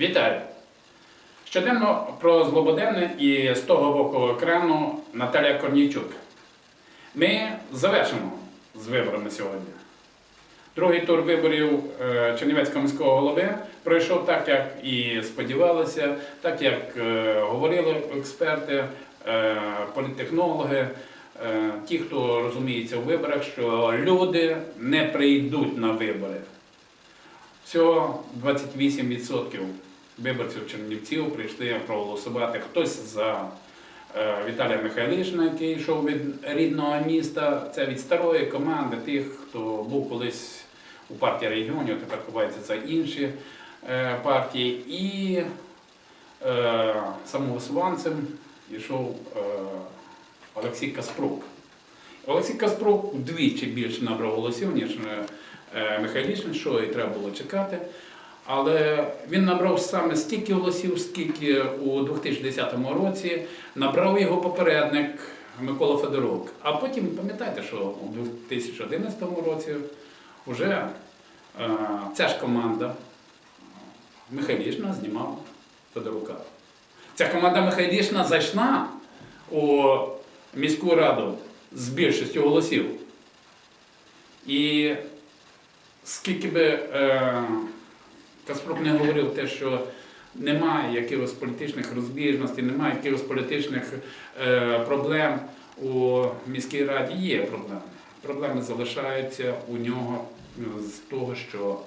Вітаю! Щоденно про злободенне і з того боку екрану Наталія Корнійчук. Ми завершимо з виборами сьогодні. Другий тур виборів е, Чернівецького міського голови пройшов так, як і сподівалися, так як е, говорили експерти, е, політтехнологи, ті, хто розуміється у виборах, що люди не прийдуть на вибори. Всього 28% виборців Чернівців прийшли проголосувати. Хтось за е, Віталія Михайлишина, який йшов від рідного міста. Це від старої команди, тих, хто був колись у партії регіонів, тепер ховається за інші е, партії. І е, самовисуванцем йшов Олексій Каспрук. Олексій Каспрук вдвічі більше набрав голосів, ніж Михайлішин, що і треба було чекати. Але він набрав саме стільки голосів, скільки у 2010 році набрав його попередник Микола Федорук. А потім пам'ятаєте, що у 2011 році вже е, ця ж команда Михайлішина знімала Федорука. Ця команда Михайлішина зайшла у міську раду з більшістю голосів. І скільки би е, Каспрук не говорив те, що немає якихось політичних розбіжностей, немає якихось політичних е, проблем у міській раді, є проблеми. Проблеми залишаються у нього з того, що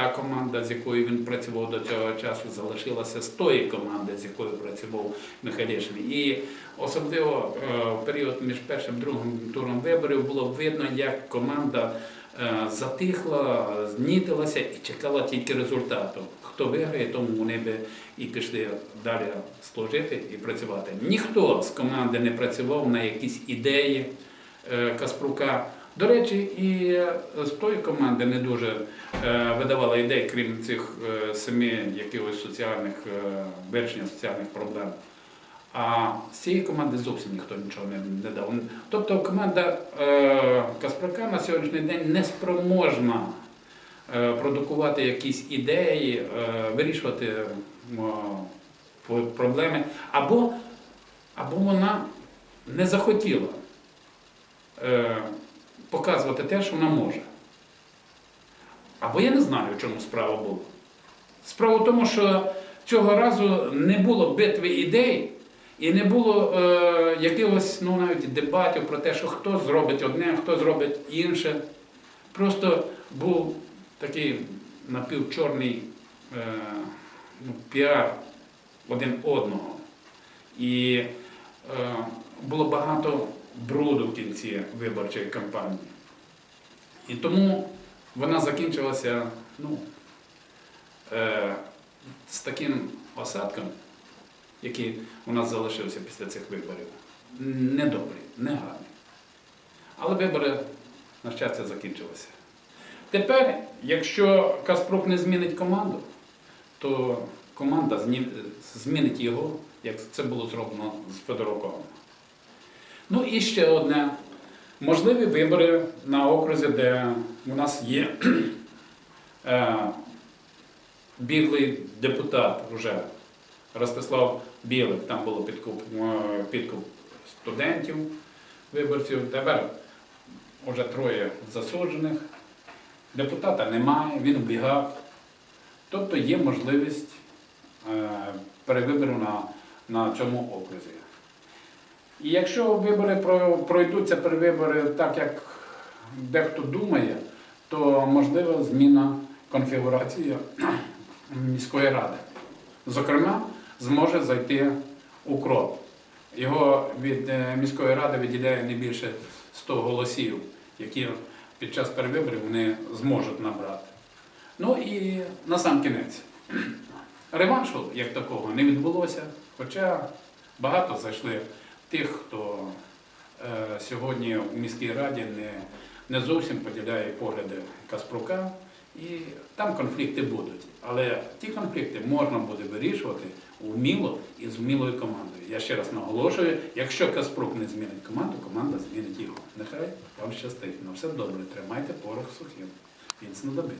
та команда, з якою він працював до цього часу, залишилася з тої команди, з якою працював Михайлішин. І особливо е, в період між першим і другим туром виборів було видно, як команда е, затихла, знітилася і чекала тільки результату. Хто виграє, тому вони би і пішли далі служити і працювати. Ніхто з команди не працював на якісь ідеї е, Каспрука. До речі, і е, з тої команди не дуже е, видавала ідей, крім цих е, семи якихось соціальних вирішення соціальних проблем. А з цієї команди зовсім ніхто нічого не, дав. Тобто команда Каспрука на сьогоднішній день не спроможна продукувати якісь ідеї, вирішувати проблеми, або, або вона не захотіла показувати те, що вона може. Або я не знаю, в чому справа була. Справа в тому, що цього разу не було битви ідей і не було е, якихось ну, навіть дебатів про те, що хто зробить одне, хто зробить інше. Просто був такий напівчорний е, ну, піар один одного. І е, було багато бруду в кінці виборчої кампанії. І тому вона закінчилася ну, е, з таким осадком, який у нас залишився після цих виборів. Недобрий, негарний. Але вибори, на щастя, закінчилися. Тепер, якщо Каспрук не змінить команду, то команда змінить його, як це було зроблено з Федоруком. Ну і ще одне. Можливі вибори на окрузі, де у нас є е, біглий депутат вже Ростислав Білик, там було підкуп, е, підкуп студентів, виборців. Тепер вже троє засуджених. Депутата немає, він вбігав. Тобто є можливість е, перевибору на, на цьому окрузі. І якщо вибори про- пройдуться перевибори так, як дехто думає, то можлива зміна конфігурації міської ради. Зокрема, зможе зайти укроп. Його від е, міської ради виділяє не більше 100 голосів, які під час перевиборів вони зможуть набрати. Ну і на сам кінець. Реваншу як такого не відбулося, хоча багато зайшли тих, хто е, сьогодні у міській раді не, не зовсім поділяє погляди Каспрука, і там конфлікти будуть. Але ті конфлікти можна буде вирішувати вміло і з вмілою командою. Я ще раз наголошую, якщо Каспрук не змінить команду, команда змінить його. Нехай вам щастить. На все добре, тримайте порох сухим. Він знадобиться.